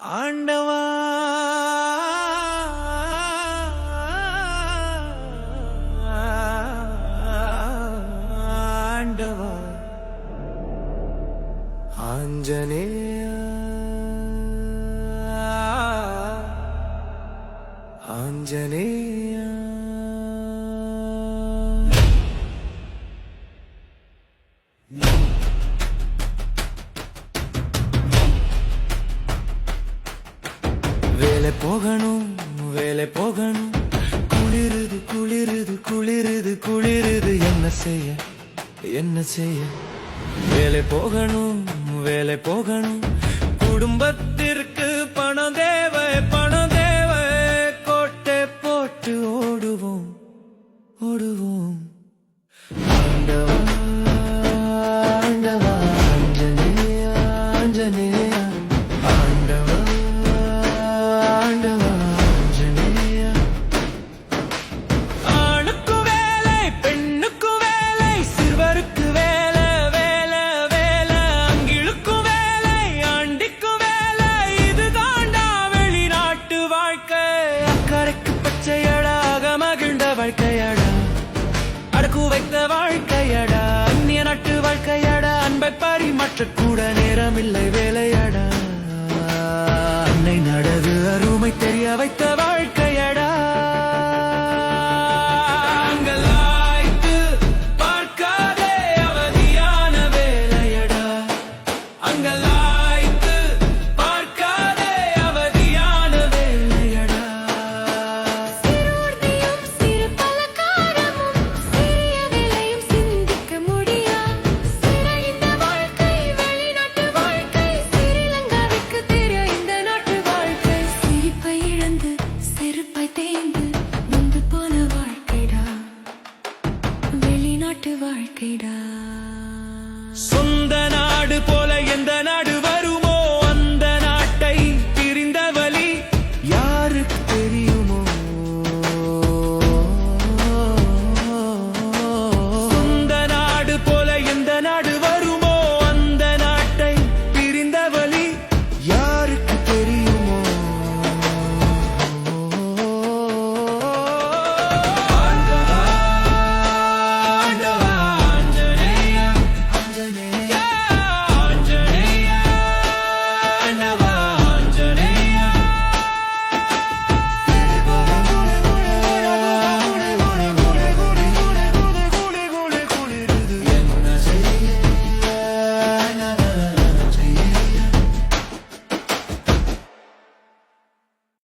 ஆண்டவா. ஆண்டவா. ஆஞ்சநேயா. ஆஞ்சனேயா வேலை போகணும் வேலை போகணும். குளிருது குளிருது குளிருது குளிருது. என்ன செய்ய என்ன செய்ய? வேலை போகணும் வேலை போகணும். குடும்பத்திற்கு பணம் தேவை பணம் தேவை. கோட்டை போட்டு ஓடுவோம் ஓடுவோம். ஆண்டவா. வாழ்க்கையடா. அடக்கு வைத்த வாழ்க்கையடா. அந்நிய நாட்டு வாழ்க்கையடா. அன்பை பரிமாற்ற கூட நேரமில்லை வேலையடா. அன்னை நடவு அருமை தெரிய வைத்த வாழ்க்கையடா. அங்கலாய்த்து பார்க்காதே அவதியான வேலையடா. அங்கலா வாழ்க்கைடா.